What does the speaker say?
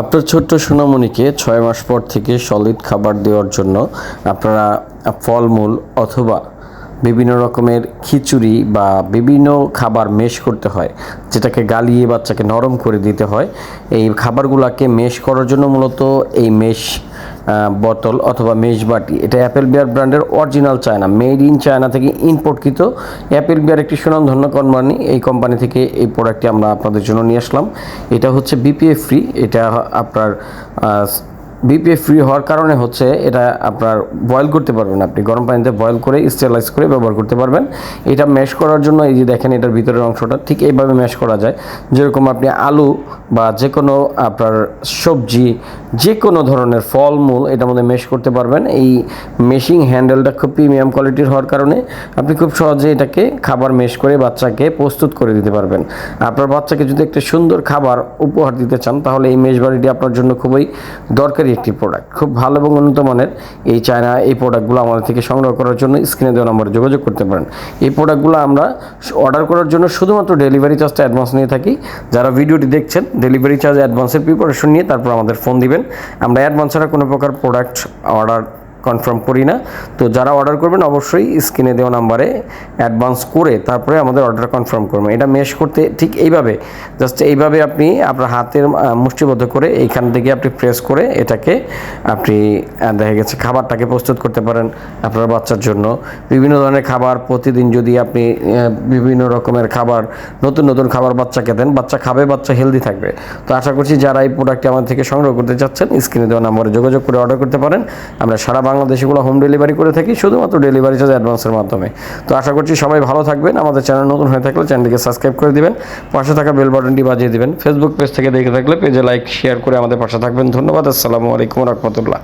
আপনার ছোট্ট সোনামণিকে ছয় মাস পর থেকে সলিড খাবার দেওয়ার জন্য আপনারা ফলমূল অথবা বিভিন্ন রকমের খিচুড়ি বা বিভিন্ন খাবার মেশ করতে হয়, যেটাকে গালিয়ে বাচ্চাকে নরম করে দিতে হয়। এই খাবারগুলোকে মেশ করার জন্য মূলত এই মেশ বোতল অথবা মেজবাটি এটা অ্যাপেল বিয়ার ব্র্যান্ডের original China, made in China থেকে ইম্পোর্টকৃত। অ্যাপেল বিয়ার একটি সুনামধন্য কোম্পানি। এই কোম্পানি থেকে এই প্রোডাক্টটি আমরা আপনাদের জন্য নিয়ে আসলাম। এটা হচ্ছে বিপিএফ ফ্রি। এটা আপনার বিপিএফ ফ্রি হওয়ার কারণে হচ্ছে এটা আপনার বয়েল করতে পারবেন আপনি। গরম পানিতে বয়েল করে স্টেলাইজ করে ব্যবহার করতে পারবেন। এটা ম্যাশ করার জন্য এই যে দেখেন এটার ভিতরের অংশটা, ঠিক এইভাবে ম্যাশ করা যায়। যেরকম আপনি আলু বা যে কোনো আপনার সবজি যে কোনো ধরনের ফলমূল, এটার মধ্যে মেশ করতে পারবেন। এই মেশিং হ্যান্ডেলটা খুব প্রিমিয়াম কোয়ালিটির হওয়ার কারণে আপনি খুব সহজে এটাকে খাবার মেশ করে বাচ্চাকে প্রস্তুত করে দিতে পারবেন। আপনার বাচ্চাকে যদি একটা সুন্দর খাবার উপহার দিতে চান, তাহলে এই মেশ বাড়িটি আপনার জন্য খুবই দরকারি। একটি প্রোডাক্ট খুব ভালো এবং উন্নত মানের এই চায়না এই প্রোডাক্টগুলো আমাদের থেকে সংগ্রহ করার জন্য স্ক্রিনে দেওয়া নম্বরে যোগাযোগ করতে পারেন। এই প্রোডাক্টগুলো আমরা অর্ডার করার জন্য শুধুমাত্র ডেলিভারি চার্জটা অ্যাডভান্স নিয়ে থাকি। যারা ভিডিওটি দেখছেন ডেলিভারি চার্জ অ্যাডভান্সের প্রিপারেশন নিয়ে তারপর আমাদের ফোন দিবেন। আমরা অ্যাডভান্স ছাড়া কোনো প্রকার প্রোডাক্ট অর্ডার কনফার্ম করি না। তো যারা অর্ডার করবেন, অবশ্যই স্ক্রিনে দেওয়া নাম্বারে অ্যাডভান্স করে তারপরে আমাদের অর্ডার কনফার্ম করবেন। এটা মেশ করতে ঠিক এইভাবে জাস্ট এইভাবে আপনি আপনার হাতের মুষ্টিবদ্ধ করে এইখান থেকে আপনি প্রেস করে এটাকে আপনি দেখা গেছে খাবারটাকে প্রস্তুত করতে পারেন আপনার বাচ্চার জন্য। বিভিন্ন ধরনের খাবার, প্রতিদিন যদি আপনি বিভিন্ন রকমের খাবার, নতুন নতুন খাবার বাচ্চাকে দেন, বাচ্চা খাবে, বাচ্চা হেলদি থাকবে। তো আশা করছি যারা এই প্রোডাক্টটি আমাদের থেকে সংগ্রহ করতে চাচ্ছেন স্ক্রিনে দেওয়া নাম্বারে যোগাযোগ করে অর্ডার করতে পারেন। আমরা সারা বাংলাদেশে এগুলো হোম ডেলিভারি করে থাকি, শুধুমাত্র ডেলিভারি চার্জ অ্যাডভান্সের মাধ্যমে। তো আশা করছি সবাই ভালো থাকবেন, আমাদের চ্যানেল নতুন হয়ে থাকলে চ্যানেলটিকে সাবস্ক্রাইব করে দিবেন, পাশে থাকা বেল বাটনটি বাজিয়ে দিবেন। ফেসবুক পেজ থেকে দেখে থাকলে পেজে লাইক শেয়ার করে আমাদের পাশে থাকবেন। ধন্যবাদ, আসসালামু আলাইকুম রহমতুল্লাহ।